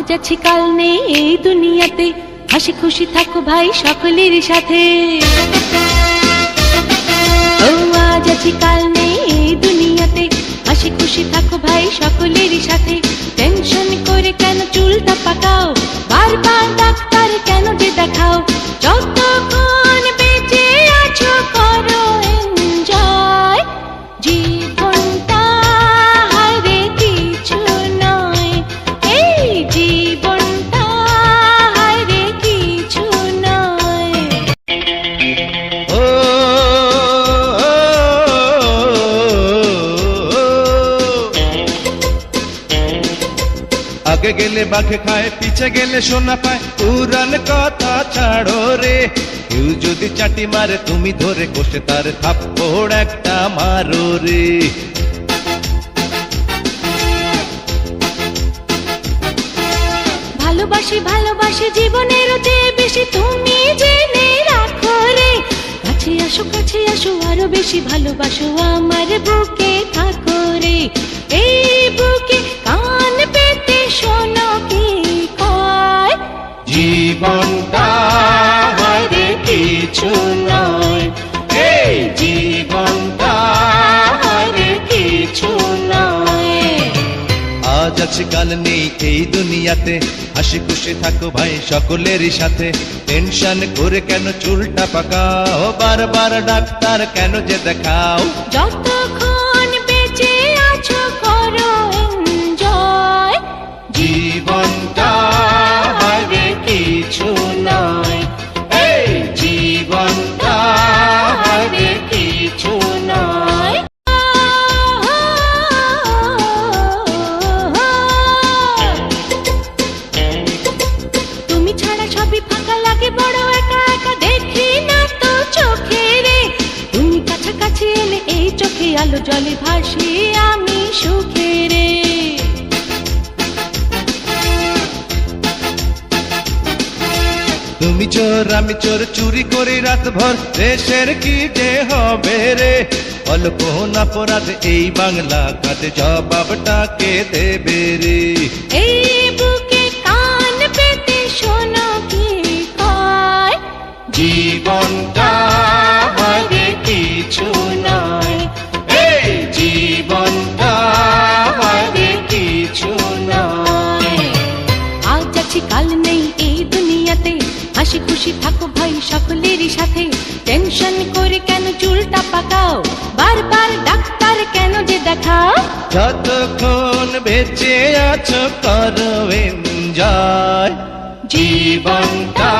আজ আছি কাল নেই এই দুনিয়াতে। হাসি খুশি থাকো ভাই সকলের সাথে। আগে গেলে বাঘে খায়, পিছে গেলে সোনা পায়। পুরান কথা ছাড়ো রে, কেউ যদি চাটি মারে, তুমি ধরে কষে তার থাপ্পড় একটা মারো রে। ভালোবাসি ভালোবাসি জীবনেরও চেয়ে বেশি তুমি জেনে রাখো রে। কাছে আসো কাছে আসো, আরও বেশি ভালোবাসো আমার বুকে থাকো রে। এই বুকে জীবনটা হারে কিছু নয়। এই জীবনটা হারে কিছু নয়। আজ আছে কাল নেই এই দুনিয়াতে। হাসি খুশি থাকো ভাই সকলেরই সাথে। টেনশন করে কেন চুলটা পাকাও? বারবার ডাক্তার কেন যে দেখাও? যতক্ষণ আলো জলে ভাসি আমি সুখে রে। তুমি চোর আমি চোর চুরি করি রাত ভর দেশের কি যে হবে রে? অল্প অপরাধ এই বাংলা কাজে জবাবটাকে দেবে রে? এই বুকে কান পেতে শোনো কি কয়? জীবনটা সকলেরই সাথে। টেনশন করে কেন চুলটা পাকাও? বারবার ডাক্তার কেন যে দেখাও? যতক্ষণ বেঁচে আছো করো এনজয় জীবনটা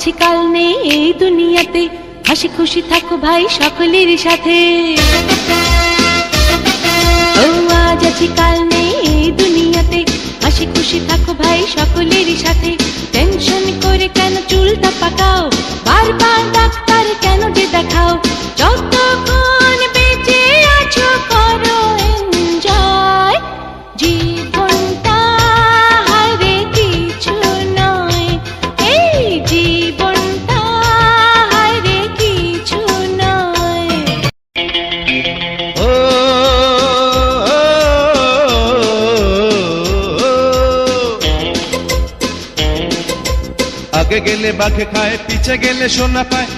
আছি কাল নেই এই দুনিয়াতে। হাসি খুশি থাকো ভাই সকলের সাথে। আজ আছে কাল নেই এই দুনিয়াতে। হাসি খুশি থাকো ভাই সকলের সাথে। টেনশন করে কেন চুলটা পাকাও? আগে গেলে বাঘে খায় পিছে গেলে সোনা পায়।